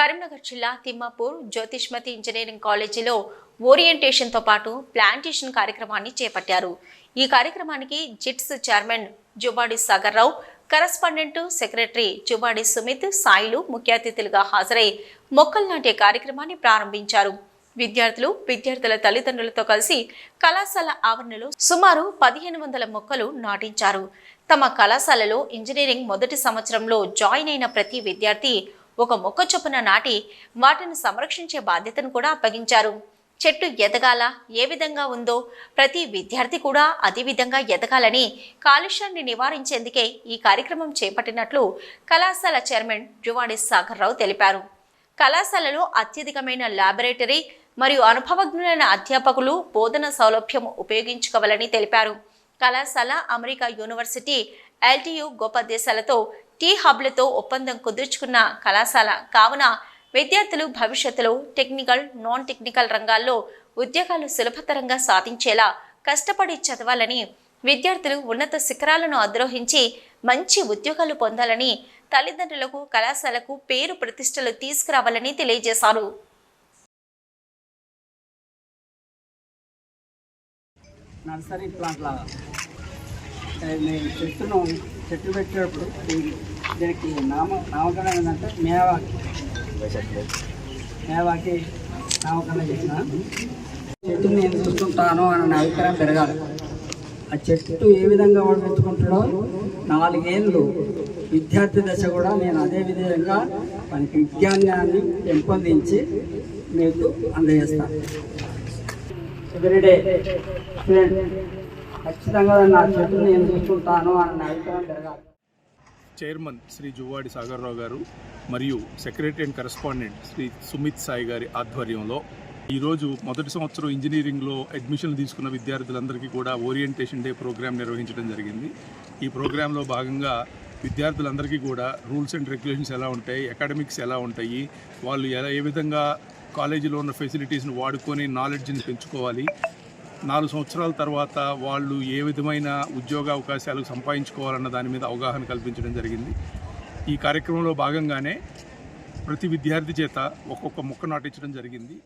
కరీంనగర్ జిల్లా తిమ్మాపూర్ జ్యోతిష్మతి ఇంజనీరింగ్ కాలేజీలో ఓరియంటేషన్తో పాటు ప్లాంటేషన్ కార్యక్రమాన్ని చేపట్టారు. ఈ కార్యక్రమానికి JITS chairman Jubadi Sagar Rao correspondent secretary Jubadi Sumit Sailu ముఖ్య అతిథులుగా హాజరై మొక్కలు నాటే కార్యక్రమాన్ని ప్రారంభించారు. విద్యార్థులు విద్యార్థుల తల్లిదండ్రులతో కలిసి కళాశాల ఆవరణలో సుమారు పదిహేను వందల మొక్కలు నాటించారు. తమ కళాశాలలో ఇంజనీరింగ్ మొదటి సంవత్సరంలో జాయిన్ అయిన ప్రతి విద్యార్థి ఒక మొక్క చొప్పున నాటి వాటిని సంరక్షించే బాధ్యతను కూడా అప్పగించారు. చెట్టు ఎదగాల ఏ విధంగా ఉందో ప్రతి విద్యార్థి కూడా అదే విధంగా ఎదగాలని కాలుష్యాన్ని నివారించేందుకే ఈ కార్యక్రమం చేపట్టినట్లు కళాశాల చైర్మన్ జువాడి సాగర్ రావు తెలిపారు. కళాశాలలో అత్యధికమైన ల్యాబొరేటరీ మరియు అనుభవజ్ఞులైన అధ్యాపకులు బోధన సౌలభ్యం ఉపయోగించుకోవాలని తెలిపారు. కళాశాల అమెరికా యూనివర్సిటీ ఎల్టీయు గొప్ప దేశాలతో టీ హబ్లతో ఒప్పందం కుదుర్చుకున్న కళాశాల కావున విద్యార్థులు భవిష్యత్తులో టెక్నికల్ నాన్ టెక్నికల్ రంగాల్లో ఉద్యోగాలు సులభతరంగా సాధించేలా కష్టపడి చదవాలని విద్యార్థులు ఉన్నత శిఖరాలను అధిరోహించి మంచి ఉద్యోగాలు పొందాలని తల్లిదండ్రులకు కళాశాలకు పేరు ప్రతిష్టలు తీసుకురావాలని తెలియజేశారు. నర్సరీ ప్లాంట్ లాగా మేము చెట్టును చెట్టు పెట్టేటప్పుడు దీనికి నామ నామకరణం ఏంటంటే మేవాకి. మేవాకి నామకరణం చేసిన. చెట్టుని నేను చూస్తుంటాను అన్న అభిప్రాయం పెరగాలి. ఆ చెట్టు ఏ విధంగా వాడు పెంచుకుంటాడో నాలుగేళ్ళు విద్యార్థి దశ కూడా నేను అదే విధంగా మనకి విజ్ఞానాన్ని పెంపొందించి మీకు అందజేస్తాను. ఎవ్రీడే స్టూడెంట్ ఖచ్చితంగా నా చెట్టుని నేను చూసుకుంటాను అన్న అభిప్రాయం పెరగాలి చైర్మన్ శ్రీ జువ్వాడి సాగర్రావు గారు మరియు secretary and correspondent Shri Sumit Sai గారి ఆధ్వర్యంలో ఈరోజు మొదటి సంవత్సరం ఇంజనీరింగ్లో అడ్మిషన్ తీసుకున్న విద్యార్థులందరికీ కూడా ఓరియంటేషన్ డే ప్రోగ్రాం నిర్వహించడం జరిగింది. ఈ ప్రోగ్రాంలో భాగంగా విద్యార్థులందరికీ కూడా రూల్స్ అండ్ రెగ్యులేషన్స్ ఎలా ఉంటాయి అకాడమిక్స్ ఎలా ఉంటాయి వాళ్ళు ఎలా ఏ విధంగా కాలేజీలో ఉన్న ఫెసిలిటీస్ని వాడుకొని నాలెడ్జ్ని పెంచుకోవాలి నాలుగు సంవత్సరాల తర్వాత వాళ్ళు ఏ విధమైన ఉద్యోగ అవకాశాలు సంపాదించుకోవాలన్న దాని మీద అవగాహన కల్పించడం జరిగింది. ఈ కార్యక్రమంలో భాగంగానే ప్రతి విద్యార్థి చేత ఒక్కొక్క మొక్క నాటించడం జరిగింది.